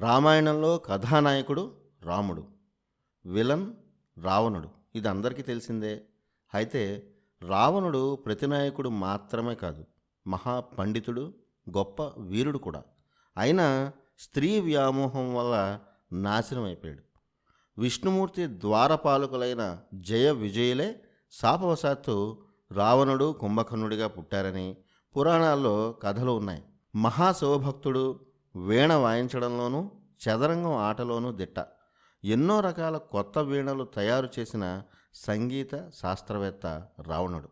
రామాయణంలో కథానాయకుడు రాముడు విలన్ రావణుడు. ఇది అందరికీ తెలిసిందే. అయితే రావణుడు ప్రతినాయకుడు మాత్రమే కాదు మహాపండితుడు గొప్ప వీరుడు కూడా. అయినా స్త్రీ వ్యామోహం వల్ల నాశనం అయిపోయాడు విష్ణుమూర్తి ద్వారపాలకులైన జయ విజయులే శాపవశాత్తు రావణుడు కుంభకర్ణుడిగా పుట్టారని పురాణాల్లో కథలు ఉన్నాయి. మహాశివభక్తుడు వీణ వాయించడంలోనూ చదరంగం ఆటలోనూ దిట్ట. ఎన్నో రకాల కొత్త వీణలు తయారు చేసిన సంగీత శాస్త్రవేత్త రావణుడు.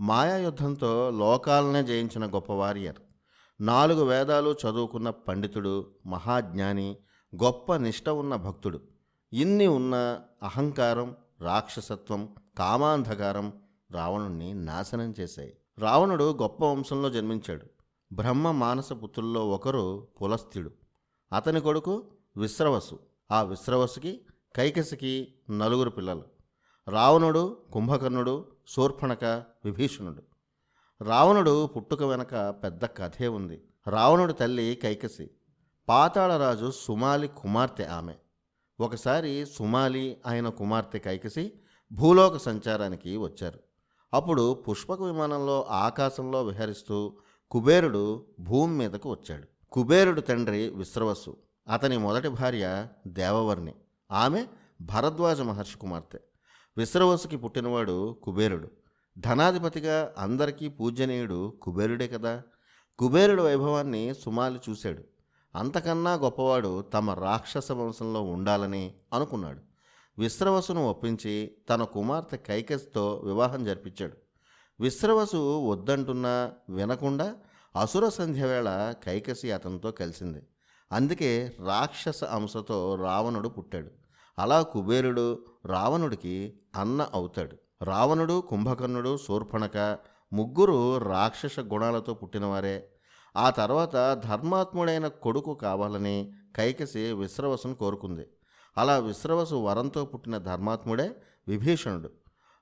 మాయాయుద్ధంతో లోకాలనే జయించిన గొప్ప వారియర్. నాలుగు వేదాలు చదువుకున్న పండితుడు మహాజ్ఞాని గొప్ప నిష్ట ఉన్న భక్తుడు. ఇన్ని ఉన్న అహంకారం రాక్షసత్వం కామాంధకారం రావణుణ్ణి నాశనం చేశాయి. రావణుడు గొప్ప వంశంలో జన్మించాడు. బ్రహ్మ మానసపుత్రుల్లో ఒకరు పులస్థ్యుడు అతని కొడుకు విశ్రవసు. ఆ విశ్రవసుకి కైకసికి నలుగురు పిల్లలు. రావణుడు కుంభకర్ణుడు శూర్పణక విభీషణుడు. రావణుడు పుట్టుక వెనక పెద్ద కథే ఉంది. రావణుడి తల్లి కైకసి. పాతాళరాజు సుమాలి కుమార్తె ఆమె. ఒకసారి సుమాలి ఆయన కుమార్తె కైకసి భూలోక సంచారానికి వచ్చారు. అప్పుడు పుష్పక విమానంలో ఆకాశంలో విహరిస్తూ కుబేరుడు భూమి మీదకు వచ్చాడు. కుబేరుడు తండ్రి విశ్రవస్సు అతని మొదటి భార్య దేవవర్ణి. ఆమె భరద్వాజ మహర్షి కుమార్తె. విశ్రవసుకి పుట్టినవాడు కుబేరుడు. ధనాధిపతిగా అందరికీ పూజనీయుడు కుబేరుడే కదా. కుబేరుడు వైభవాన్ని సుమాలి చూశాడు. అంతకన్నా గొప్పవాడు తమ రాక్షస వంశంలో ఉండాలని అనుకున్నాడు. విశ్రవసును ఒప్పించి తన కుమార్తె కైకస్తో వివాహం జరిపించాడు. విశ్రవసు వద్దంటున్నా వినకుండా అసుర సంధ్య వేళ కైకసి అతనితో కలిసింది. అందుకే రాక్షస అంశతో రావణుడు పుట్టాడు. అలా కుబేరుడు రావణుడికి అన్న అవుతాడు. రావణుడు కుంభకర్ణుడు శూర్పణక ముగ్గురు రాక్షస గుణాలతో పుట్టినవారే. ఆ తర్వాత ధర్మాత్ముడైన కొడుకు కావాలని కైకసి విశ్రవసును కోరుకుంది. అలా విశ్రవసు వరంతో పుట్టిన ధర్మాత్ముడే విభీషణుడు.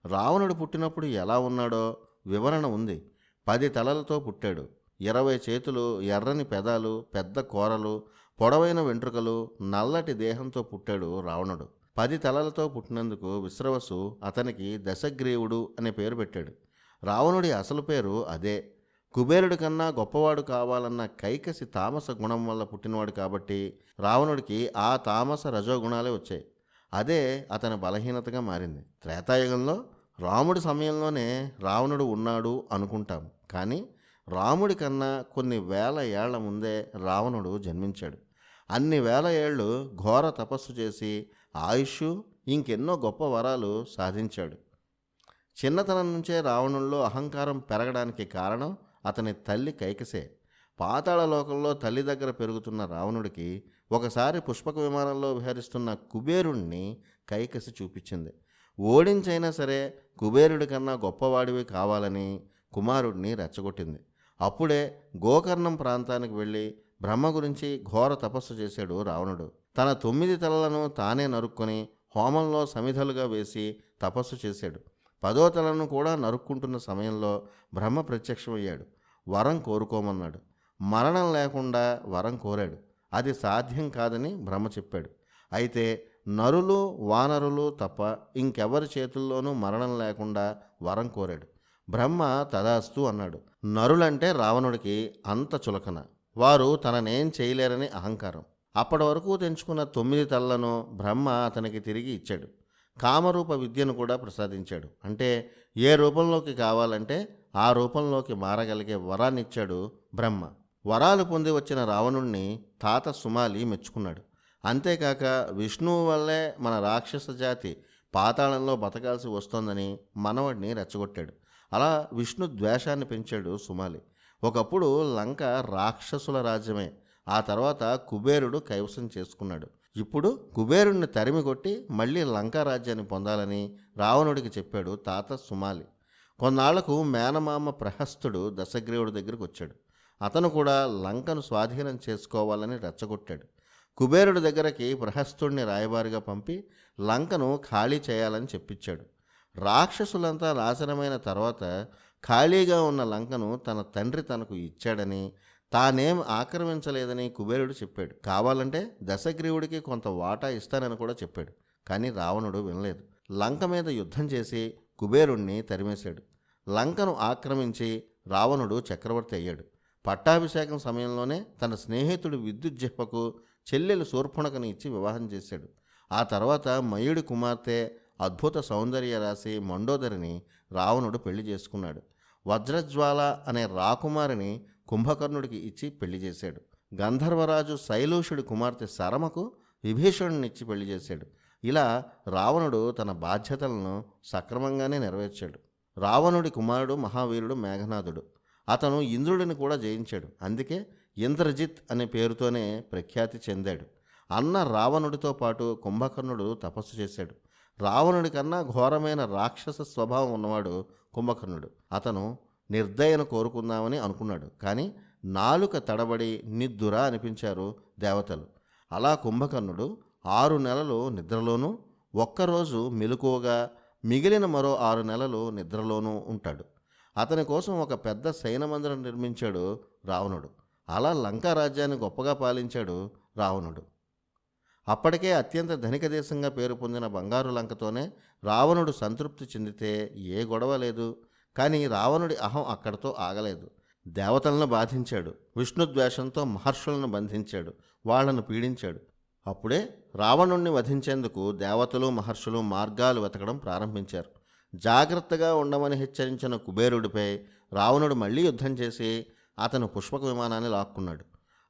రావణుడు పుట్టినప్పుడు ఎలా ఉన్నాడో వివరణ ఉంది. పది తలలతో పుట్టాడు. ఇరవై చేతులు ఎర్రని పెదాలు పెద్ద కూరలు పొడవైన వెంట్రుకలు నల్లటి దేహంతో పుట్టాడు రావణుడు. పది తలలతో పుట్టినందుకు విశ్రవసు అతనికి దశగ్రీవుడు అనే పేరు పెట్టాడు. రావణుడి అసలు పేరు అదే. కుబేరుడి కన్నా గొప్పవాడు కావాలన్న కైకసి తామస గుణం వల్ల పుట్టినవాడు కాబట్టి రావణుడికి ఆ తామస రజోగుణాలే వచ్చాయి. అదే అతని బలహీనతగా మారింది. త్రేతాయుగంలో రాముడి సమయంలోనే రావణుడు ఉన్నాడు అనుకుంటాం. కానీ రాముడి కన్నా కొన్ని వేల ఏళ్ళ ముందే రావణుడు జన్మించాడు. అన్ని వేల ఏళ్ళు ఘోర తపస్సు చేసి ఆయుష్ ఇంకెన్నో గొప్ప వరాలు సాధించాడు. చిన్నతనం నుంచే రావణుల్లో అహంకారం పెరగడానికి కారణం అతని తల్లి కైకసే. పాతాళలోకంలో తల్లి దగ్గర పెరుగుతున్న రావణుడికి ఒకసారి పుష్పక విమానంలో విహరిస్తున్న కుబేరుణ్ణి కైకసి చూపించింది. ఓడించైనా సరే కుబేరుడి కన్నా గొప్పవాడివి కావాలని కుమారుడిని రెచ్చగొట్టింది. అప్పుడే గోకర్ణం ప్రాంతానికి వెళ్ళి బ్రహ్మ గురించి ఘోర తపస్సు చేశాడు రావణుడు. తన తొమ్మిది తలలను తానే నరుక్కొని హోమంలో సమిధలుగా వేసి తపస్సు చేశాడు. పదో తలను కూడా నరుక్కుంటున్న సమయంలో బ్రహ్మ ప్రత్యక్షమయ్యాడు. వరం కోరుకోమన్నాడు. మరణం లేకుండా వరం కోరాడు. అది సాధ్యం కాదని బ్రహ్మ చెప్పాడు. అయితే నరులు వానరులు తప్ప ఇంకెవరి చేతుల్లోనూ మరణం లేకుండా వరం కోరాడు. బ్రహ్మ తదాస్తు అన్నాడు. నరులంటే రావణుడికి అంత చులకన. వారు తననేం చేయలేరని అహంకారం. అప్పటి వరకు తెంచుకున్న తొమ్మిది తల్లను బ్రహ్మ అతనికి తిరిగి ఇచ్చాడు. కామరూప విద్యను కూడా ప్రసాదించాడు. అంటే ఏ రూపంలోకి కావాలంటే ఆ రూపంలోకి మారగలిగే వరాన్ని ఇచ్చాడు బ్రహ్మ. వరాలు పొంది వచ్చిన రావణుణ్ణి తాత సుమాలి మెచ్చుకున్నాడు. అంతేకాక విష్ణువు వల్లే మన రాక్షస జాతి పాతాళంలో బతకాల్సి వస్తోందని మనవడిని రెచ్చగొట్టాడు. అలా విష్ణు ద్వేషాన్ని పెంచాడు సుమాలి. ఒకప్పుడు లంక రాక్షసుల రాజ్యమే. ఆ తర్వాత కుబేరుడు కైవసం చేసుకున్నాడు. ఇప్పుడు కుబేరుణ్ణి తరిమి కొట్టి మళ్ళీ లంకా రాజ్యాన్ని పొందాలని రావణుడికి చెప్పాడు తాత సుమాలి. కొన్నాళ్ళకు మేనమామ ప్రహస్తుడు దశగ్రీవుడి దగ్గరికి వచ్చాడు. అతను కూడా లంకను స్వాధీనం చేసుకోవాలని రెచ్చగొట్టాడు. కుబేరుడి దగ్గరకి ప్రహస్తుడిని రాయబారిగా పంపి లంకను ఖాళీ చేయాలని చెప్పించాడు రాక్షసులంతా నాశనమైన తర్వాత ఖాళీగా ఉన్న లంకను తన తండ్రి తనకు ఇచ్చాడని తానేం ఆక్రమించలేదని కుబేరుడు చెప్పాడు. కావాలంటే దశగ్రీవుడికి కొంత వాటా ఇస్తానని కూడా చెప్పాడు. కానీ రావణుడు వినలేదు. లంక మీద యుద్ధం చేసి కుబేరుణ్ణి తరిమేశాడు. లంకను ఆక్రమించి రావణుడు చక్రవర్తి అయ్యాడు. పట్టాభిషేకం సమయంలోనే తన స్నేహితుడు విద్యుజ్జిహ్వకు చెల్లెలు శూర్పణకని ఇచ్చి వివాహం చేశాడు. ఆ తర్వాత మయుడి కుమార్తె అద్భుత సౌందర్య రాశి మండోదరిని రావణుడు పెళ్ళి చేసుకున్నాడు. వజ్రజ్వాల అనే రాకుమారిని కుంభకర్ణుడికి ఇచ్చి పెళ్ళి చేశాడు. గంధర్వరాజు శైలూషుడి కుమార్తె శరమకు విభీషణునిచ్చి పెళ్ళి చేశాడు. ఇలా రావణుడు తన బాధ్యతలను సక్రమంగానే నెరవేర్చాడు. రావణుడి కుమారుడు మహావీరుడు మేఘనాథుడు. అతను ఇంద్రుడిని కూడా జయించాడు. అందుకే ఇంద్రజిత్ అనే పేరుతోనే ప్రఖ్యాతి చెందాడు. అన్న రావణుడితో పాటు కుంభకర్ణుడు తపస్సు చేశాడు. రావణుడి కన్నా ఘోరమైన రాక్షస స్వభావం ఉన్నవాడు కుంభకర్ణుడు. అతను నిర్దయను కోరుకుందామని అనుకున్నాడు. కానీ నాలుక తడబడి నిద్దురా అనిపించారు దేవతలు. అలా కుంభకర్ణుడు ఆరు నెలలు నిద్రలోనూ ఒక్కరోజు మెలకువగా మిగిలిన మరో ఆరు నెలలు నిద్రలోనూ ఉంటాడు. అతని కోసం ఒక పెద్ద సైనమందిరం నిర్మించాడు రావణుడు. అలా లంకా రాజ్యాన్ని గొప్పగా పాలించాడు రావణుడు. అప్పటికే అత్యంత ధనిక దేశంగా పేరు పొందిన బంగారు లంకతోనే రావణుడు సంతృప్తి చెందితే ఏ గొడవ లేదు. కానీ రావణుడి అహం అక్కడితో ఆగలేదు. దేవతలను బాధించాడు. విష్ణుద్వేషంతో మహర్షులను బంధించాడు. వాళ్ళను పీడించాడు. అప్పుడే రావణుణ్ణి వధించేందుకు దేవతలు మహర్షులు మార్గాలు వెతకడం ప్రారంభించారు. జాగ్రత్తగా ఉండమని హెచ్చరించిన కుబేరుడిపై రావణుడు మళ్ళీ యుద్ధం చేసి అతను పుష్పక విమానాన్ని లాక్కున్నాడు.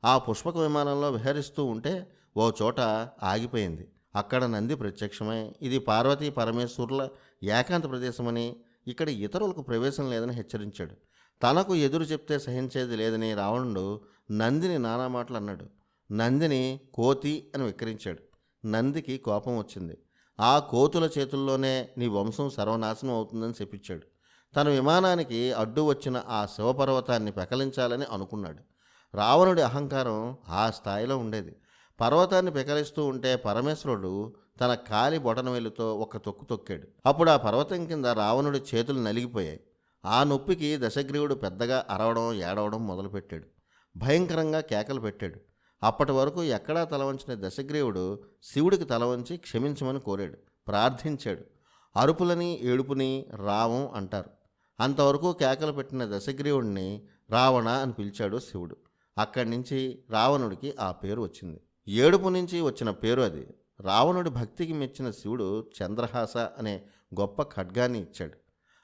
ఆ పుష్పక విమానంలో విహరిస్తూ ఉంటే ఓ చోట ఆగిపోయింది. అక్కడ నంది ప్రత్యక్షమై ఇది పార్వతీ పరమేశ్వరుల ఏకాంత ప్రదేశమని ఇక్కడ ఇతరులకు ప్రవేశం లేదని హెచ్చరించాడు. తనకు ఎదురు చెప్తే సహించేది లేదని రావణుడు నందిని నానా మాటలు అన్నాడు. నందిని కోతి అని విక్రించాడు నందికి కోపం వచ్చింది. ఆ కోతుల చేతుల్లోనే నీ వంశం సర్వనాశనం అవుతుందని చెప్పించాడు తన విమానానికి అడ్డు వచ్చిన ఆ శివపర్వతాన్ని పెకలించాలని అనుకున్నాడు. రావణుడి అహంకారం ఆ స్థాయిలో ఉండేది. పర్వతాన్ని పెకలిస్తూ ఉంటే పరమేశ్వరుడు తన కాలి బొటనవేలుతో ఒక తొక్కు తొక్కాడు. అప్పుడు ఆ పర్వతం కింద రావణుడి చేతులు నలిగిపోయాయి. ఆ నొప్పికి దశగ్రీవుడు పెద్దగా అరవడం ఏడవడం మొదలుపెట్టాడు. భయంకరంగా కేకలు పెట్టాడు. అప్పటి వరకు ఎక్కడా తలవంచిన దశగ్రీవుడు శివుడికి తలవంచి క్షమించమని కోరాడు. ప్రార్థించాడు. అరుపులని ఏడుపుని రావం అంటారు. అంతవరకు కేకలు పెట్టిన దశగ్రీవుడిని రావణ అని పిలిచాడు శివుడు. అక్కడి నుంచి రావణుడికి ఆ పేరు వచ్చింది. ఏడుపు నుంచి వచ్చిన పేరు అది. రావణుడి భక్తికి మెచ్చిన శివుడు చంద్రహాస అనే గొప్ప ఖడ్గాన్ని ఇచ్చాడు.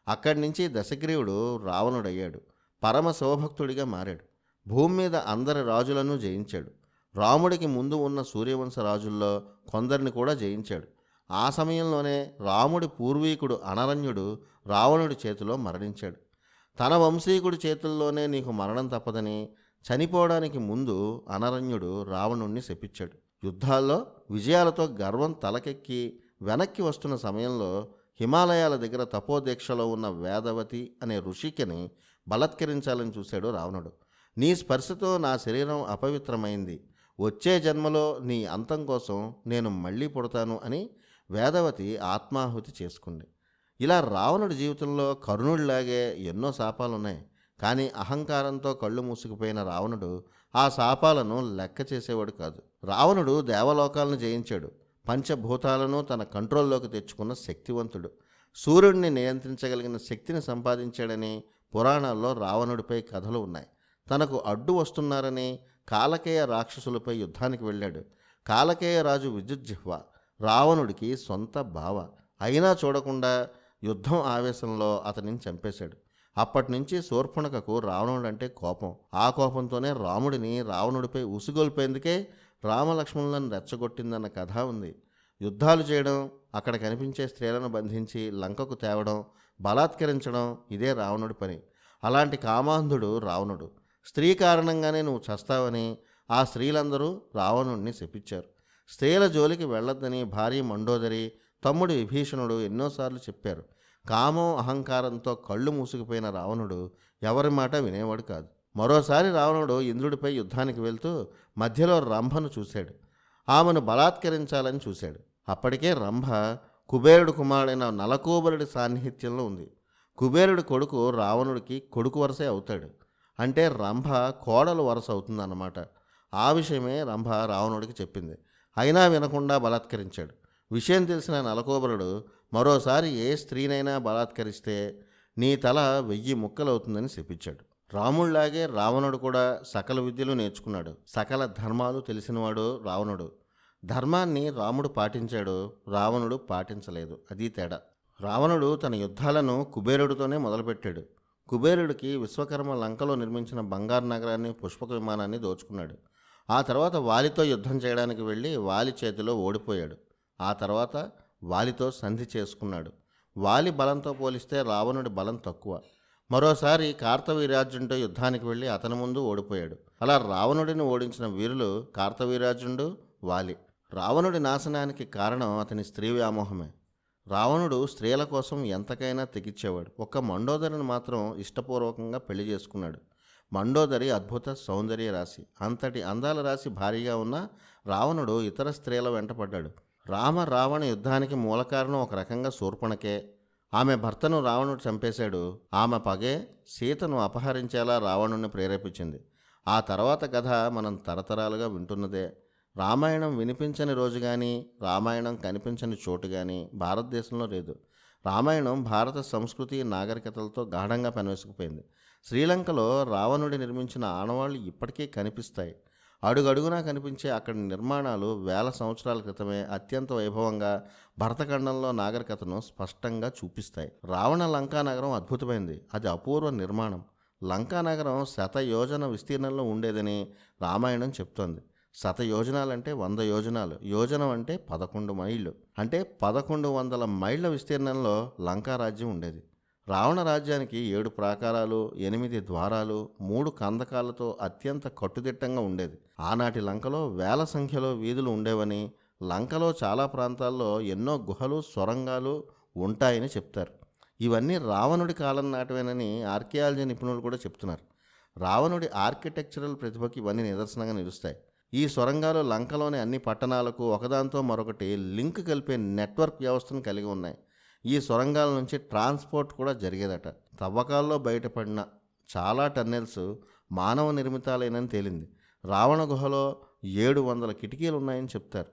అక్కడి నుంచి దశగ్రీవుడు రావణుడయ్యాడు. పరమ శివభక్తుడిగా మారాడు. భూమి మీద అందరి రాజులను జయించాడు. రాముడికి ముందు ఉన్న సూర్యవంశ రాజుల్లో కొందరిని కూడా జయించాడు. ఆ సమయంలోనే రాముడి పూర్వీకుడు అనరణ్యుడు రావణుడి చేతిలో మరణించాడు. తన వంశీకుడి చేతుల్లోనే నీకు మరణం తప్పదని చనిపోవడానికి ముందు అనరణ్యుడు రావణుణ్ణి శపించాడు. యుద్ధాల్లో విజయాలతో గర్వం తలకెక్కి వెనక్కి వస్తున్న సమయంలో హిమాలయాల దగ్గర తపోదీక్షలో ఉన్న వేదవతి అనే ఋషికిని బలత్కరించాలని చూశాడు రావణుడు. నీ స్పర్శతో నా శరీరం అపవిత్రమైంది. వచ్చే జన్మలో నీ అంతం కోసం నేను మళ్ళీ పుడతాను అని వేదవతి ఆత్మాహుతి చేసుకుంది. ఇలా రావణుడి జీవితంలో కరుణుడిలాగే ఎన్నో శాపాలున్నాయి. కానీ అహంకారంతో కళ్ళు మూసుకుపోయిన రావణుడు ఆ శాపాలను లెక్క చేసేవాడు కాదు. రావణుడు దేవలోకాలను జయించాడు. పంచభూతాలను తన కంట్రోల్లోకి తెచ్చుకున్న శక్తివంతుడు. సూర్యుడిని నియంత్రించగలిగిన శక్తిని సంపాదించాడని పురాణాల్లో రావణుడిపై కథలు ఉన్నాయి. తనకు అడ్డు వస్తున్నారని కాలకేయ రాక్షసులపై యుద్ధానికి వెళ్ళాడు. కాలకేయ రాజు విద్యుజ్జిహ్వ రావణుడికి సొంత బావ. అయినా చూడకుండా యుద్ధం ఆవేశంలో అతనిని చంపేశాడు. అప్పటి నుంచి శూర్పణకకు రావణుడు అంటే కోపం. ఆ కోపంతోనే రాముడిని రావణుడిపై ఉసుగొల్పేందుకే రామలక్ష్మణులను రెచ్చగొట్టిందన్న కథ ఉంది. యుద్ధాలు చేయడం అక్కడ కనిపించే స్త్రీలను బంధించి లంకకు తేవడం బలాత్కరించడం ఇదే రావణుడి పని. అలాంటి కామాంధుడు రావణుడు. స్త్రీ కారణంగానే నువ్వు చస్తావని ఆ స్త్రీలందరూ రావణుడిని శపించారు. స్త్రీల జోలికి వెళ్ళొద్దని భార్య మండోదరి తమ్ముడు విభీషణుడు ఎన్నోసార్లు చెప్పారు. కామం అహంకారంతో కళ్ళు మూసుకుపోయిన రావణుడు ఎవరి మాట వినేవాడు కాదు. మరోసారి రావణుడు ఇంద్రుడిపై యుద్ధానికి వెళ్తూ మధ్యలో రంభను చూశాడు. ఆమెను బలాత్కరించాలని చూశాడు. అప్పటికే రంభ కుబేరుడు కుమారుడైన నలకూబరుడి సాన్నిహిత్యంలో ఉంది. కుబేరుడి కొడుకు రావణుడికి కొడుకు వరసే అవుతాడు. అంటే రంభ కోడలు వరస అవుతుందన్నమాట. ఆ విషయమే రంభ రావణుడికి చెప్పింది. అయినా వినకుండా బలాత్కరించాడు. విషయం తెలిసిన నలకోబరుడు మరోసారి ఏ స్త్రీనైనా బలాత్కరిస్తే నీ తల వెయ్యి ముక్కలవుతుందని శపించాడు. రాముళ్ళాగే రావణుడు కూడా సకల విద్యలు నేర్చుకున్నాడు. సకల ధర్మాలు తెలిసినవాడు రావణుడు. ధర్మాన్ని రాముడు పాటించాడు రావణుడు పాటించలేదు. అది తేడా. రావణుడు తన యుద్ధాలను కుబేరుడితోనే మొదలుపెట్టాడు. కుబేరుడికి విశ్వకర్మ లంకలో నిర్మించిన బంగారు నగరాన్ని పుష్పక విమానాన్ని దోచుకున్నాడు. ఆ తర్వాత వాలితో యుద్ధం చేయడానికి వెళ్ళి వాలి చేతిలో ఓడిపోయాడు. ఆ తర్వాత వాలితో సంధి చేసుకున్నాడు. వాలి బలంతో పోలిస్తే రావణుడి బలం తక్కువ. మరోసారి కార్తవీర్యార్జునుడితో యుద్ధానికి వెళ్ళి అతని ముందు ఓడిపోయాడు. అలా రావణుడిని ఓడించిన వీరులు కార్తవీరాజుండు వాలి. రావణుడి నాశనానికి కారణం అతని స్త్రీ వ్యామోహమే. రావణుడు స్త్రీల కోసం ఎంతకైనా తెగించేవాడు ఒక్క మండోదరిని మాత్రం ఇష్టపూర్వకంగా పెళ్ళి చేసుకున్నాడు. మండోదరి అద్భుత సౌందర్య రాశి. అంతటి అందాల రాశి భారీగా ఉన్న రావణుడు ఇతర స్త్రీల వెంటపడ్డాడు రామ రావణ యుద్ధానికి మూలకారణం ఒక రకంగా శూర్పణకే. ఆమె భర్తను రావణుడు చంపేశాడు. ఆమె పగే సీతను అపహరించేలా రావణుణ్ణి ప్రేరేపించింది. ఆ తర్వాత కథ మనం తరతరాలుగా వింటున్నదే. రామాయణం వినిపించని రోజు కానీ రామాయణం కనిపించని చోటు కానీ భారతదేశంలో లేదు. రామాయణం భారత సంస్కృతి నాగరికతలతో గాఢంగా పెనవేసుకుపోయింది. శ్రీలంకలో రావణుడి నిర్మించిన ఆనవాళ్ళు ఇప్పటికీ కనిపిస్తాయి. అడుగడుగునా కనిపించే అక్కడి నిర్మాణాలు వేల సంవత్సరాల క్రితమే అత్యంత వైభవంగా భరతఖండంలో నాగరికతను స్పష్టంగా చూపిస్తాయి. రావణ లంకా నగరం అద్భుతమైంది. అది అపూర్వ నిర్మాణం. లంకా నగరం శత యోజన విస్తీర్ణంలో ఉండేదని రామాయణం చెప్తోంది. శత యోజనాలంటే వంద యోజనాలు. యోజనం అంటే పదకొండు మైళ్ళు. అంటే పదకొండు వందల మైళ్ళ విస్తీర్ణంలో లంకారాజ్యం ఉండేది. రావణ రాజ్యానికి ఏడు ప్రాకారాలు ఎనిమిది ద్వారాలు మూడు కందకాలతో అత్యంత కట్టుదిట్టంగా ఉండేది. ఆనాటి లంకలో వేల సంఖ్యలో వీధులు ఉండేవని లంకలో చాలా ప్రాంతాల్లో ఎన్నో గుహలు సొరంగాలు ఉంటాయని చెప్తారు. ఇవన్నీ రావణుడి కాలం నాటివేనని ఆర్కియాలజీ నిపుణులు కూడా చెప్తున్నారు. రావణుడి ఆర్కిటెక్చరల్ ప్రతిభకి ఇవన్నీ నిదర్శనంగా నిలుస్తాయి. ఈ సొరంగాలు లంకలోని అన్ని పట్టణాలకు ఒకదాంతో మరొకటి లింక్ కలిపే నెట్వర్క్ వ్యవస్థను కలిగి ఉన్నాయి. ఈ సొరంగాల నుంచి ట్రాన్స్పోర్ట్ కూడా జరిగేదట. తవ్వకాల్లో బయటపడిన చాలా టన్నెల్స్ మానవ నిర్మితాలేనని తేలింది. రావణ గుహలో ఏడు వందల కిటికీలు ఉన్నాయని చెప్తారు.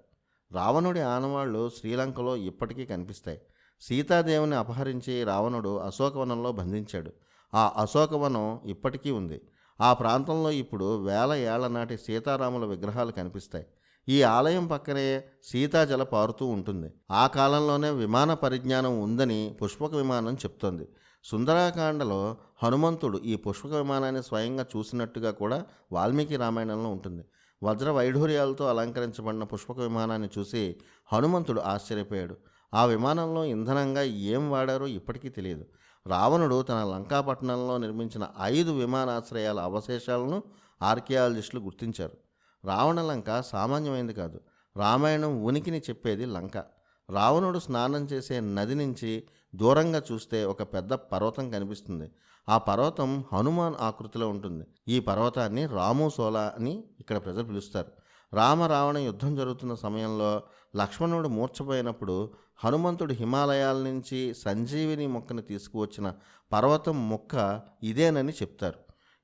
రావణుడి ఆనవాళ్ళు శ్రీలంకలో ఇప్పటికీ కనిపిస్తాయి. సీతాదేవిని అపహరించి రావణుడు అశోకవనంలో బంధించాడు. ఆ అశోకవనం ఇప్పటికీ ఉంది. ఆ ప్రాంతంలో ఇప్పుడు వేల ఏళ్ళ నాటి సీతారాముల విగ్రహాలు కనిపిస్తాయి. ఈ ఆలయం పక్కనే సీతాజల పారుతూ ఉంటుంది. ఆ కాలంలోనే విమాన పరిజ్ఞానం ఉందని పుష్పక విమానం చెప్తోంది. సుందరాకాండలో హనుమంతుడు ఈ పుష్పక విమానాన్ని స్వయంగా చూసినట్టుగా కూడా వాల్మీకి రామాయణంలో ఉంటుంది. వజ్ర వైఢూర్యాలతో అలంకరించబడిన పుష్పక విమానాన్ని చూసి హనుమంతుడు ఆశ్చర్యపోయాడు. ఆ విమానంలో ఇంధనంగా ఏం వాడారో ఇప్పటికీ తెలియదు. రావణుడు తన లంకాపట్టణంలో నిర్మించిన ఐదు విమానాశ్రయాల అవశేషాలను ఆర్కియాలజిస్టులు గుర్తించారు. రావణ లంక సామాన్యమైనది కాదు. రామాయణం ఉనికిని చెప్పేది లంక. రావణుడు స్నానం చేసే నది నుంచి దూరంగా చూస్తే ఒక పెద్ద పర్వతం కనిపిస్తుంది. ఆ పర్వతం హనుమాన్ ఆకృతిలో ఉంటుంది. ఈ పర్వతాన్ని రాముసోల అని ఇక్కడ ప్రజలు పిలుస్తారు. రామ రావణ యుద్ధం జరుగుతున్న సమయంలో లక్ష్మణుడు మూర్చపోయినప్పుడు హనుమంతుడు హిమాలయాల నుంచి సంజీవిని మొక్కను తీసుకువచ్చిన పర్వతం మొక్క ఇదేనని చెప్తారు.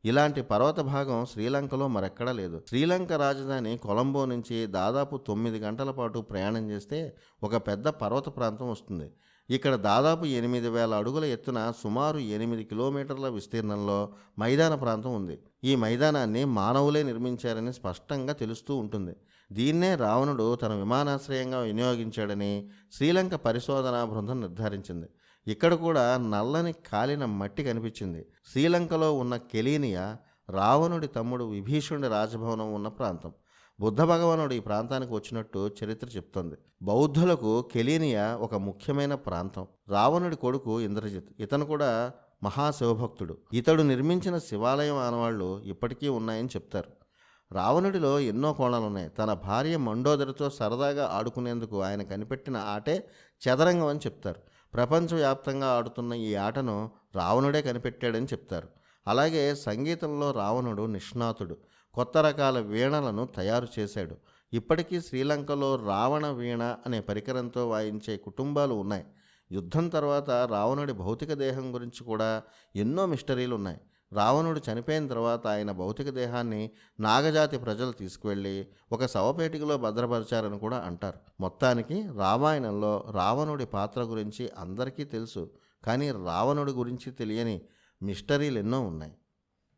ఇలాంటి పర్వత భాగం శ్రీలంకలో మరెక్కడా లేదు. శ్రీలంక రాజధాని కొలంబో నుంచి దాదాపు తొమ్మిది గంటల పాటు ప్రయాణం చేస్తే ఒక పెద్ద పర్వత ప్రాంతం వస్తుంది. ఇక్కడ దాదాపు ఎనిమిది వేల అడుగుల ఎత్తున సుమారు ఎనిమిది కిలోమీటర్ల విస్తీర్ణంలో మైదాన ప్రాంతం ఉంది. ఈ మైదానాన్ని మానవులే నిర్మించారని స్పష్టంగా తెలుస్తూ ఉంటుంది. దీన్నే రావణుడు తన విమానాశ్రయంగా వినియోగించాడని శ్రీలంక పరిశోధనా బృందం నిర్ధారించింది. ఇక్కడ కూడా నల్లని కాలిన మట్టి కనిపించింది. శ్రీలంకలో ఉన్న కెలీనియా రావణుడి తమ్ముడు విభీషణుడి రాజభవనం ఉన్న ప్రాంతం. బుద్ధ భగవానుడు ఈ ప్రాంతానికి వచ్చినట్టు చరిత్ర చెప్తోంది. బౌద్ధులకు కెలీనియా ఒక ముఖ్యమైన ప్రాంతం. రావణుడి కొడుకు ఇంద్రజిత్. ఇతను కూడా మహాశివభక్తుడు. ఇతడు నిర్మించిన శివాలయం ఆనవాళ్ళు ఇప్పటికీ ఉన్నాయని చెప్తారు. రావణుడిలో ఎన్నో కోణాలు ఉన్నాయి తన భార్య మండోదరితో సరదాగా ఆడుకునేందుకు ఆయన కనిపెట్టిన ఆటే చదరంగం అని చెప్తారు. ప్రపంచవ్యాప్తంగా ఆడుతున్న ఈ ఆటను రావణుడే కనిపెట్టాడని చెప్తారు. అలాగే సంగీతంలో రావణుడు నిష్ణాతుడు. కొత్త రకాల వీణలను తయారు చేశాడు. ఇప్పటికీ శ్రీలంకలో రావణ వీణ అనే పరికరంతో వాయించే కుటుంబాలు ఉన్నాయి. యుద్ధం తర్వాత రావణుడి భౌతిక దేహం గురించి కూడా ఎన్నో మిస్టరీలు ఉన్నాయి రావణుడు చనిపోయిన తర్వాత ఆయన భౌతిక దేహాన్ని నాగజాతి ప్రజలు తీసుకువెళ్ళి ఒక శవపేటికలో భద్రపరిచారని కూడా అంటారు. మొత్తానికి రామాయణంలో రావణుడి పాత్ర గురించి అందరికీ తెలుసు కానీ రావణుడి గురించి తెలియని మిస్టరీలు ఎన్నో ఉన్నాయి.